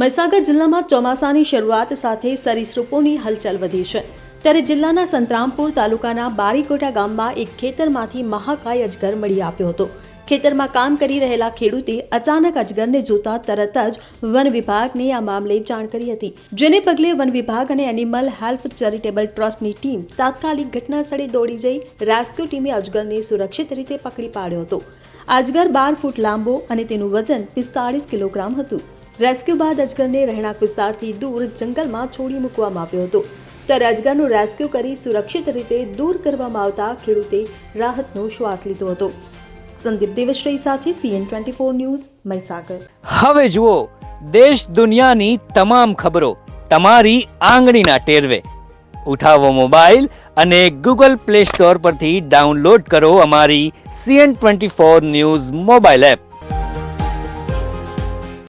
મહીસાગર જિલ્લામાં ચોમાસાની શરૂઆત સાથે સરીસૃપોની હલચલ વધી છે. ત્યારે જિલ્લાના સંતરામપુર તાલુકાના બારીકોટા ગામમાં એક ખેતરમાંથી મહાકાય અજગર મળી આવ્યો હતો. ખેતરમાં કામ કરી રહેલા ખેડૂતે અચાનક અજગરને જોતા તરત જ વન વિભાગને આ મામલે જાણ કરી હતી. જેને પગલે વન વિભાગ અને એનિમલ હેલ્પ ચેરિટેબલ ટ્રસ્ટની ટીમ તાત્કાલિક ઘટનાસ્થળે દોડી જઈ રેસ્ક્યુ ટીમે અજગરને સુરક્ષિત રીતે પકડી પાડ્યો હતો. અજગર બાર ફૂટ લાંબો અને તેનું વજન પિસ્તાળીસ કિલોગ્રામ હતું. રેસ્ક્યુ બાદ અજગરને રહેણાંક વિસ્તારથી દૂર જંગલમાં છોડી મૂકવામાં આવ્યો હતો. ત્યારે અજગરનું રેસ્ક્યુ કરી સુરક્ષિત રીતે દૂર કરવામાં આવતા ખેડૂતે રાહતનો શ્વાસ લીધો હતો. સંદીપ દેવશ્રી સાથે CN twenty four news Mahisagar. હવે જુઓ, દેશ દુનિયાની તમામ ખબરો તમારી આંગળીના ટેરવે. ઉઠાવો મોબાઈલ અને ગૂગલ પ્લે સ્ટોર પરથી ડાઉનલોડ કરો અમારી CN twenty four news mobile app.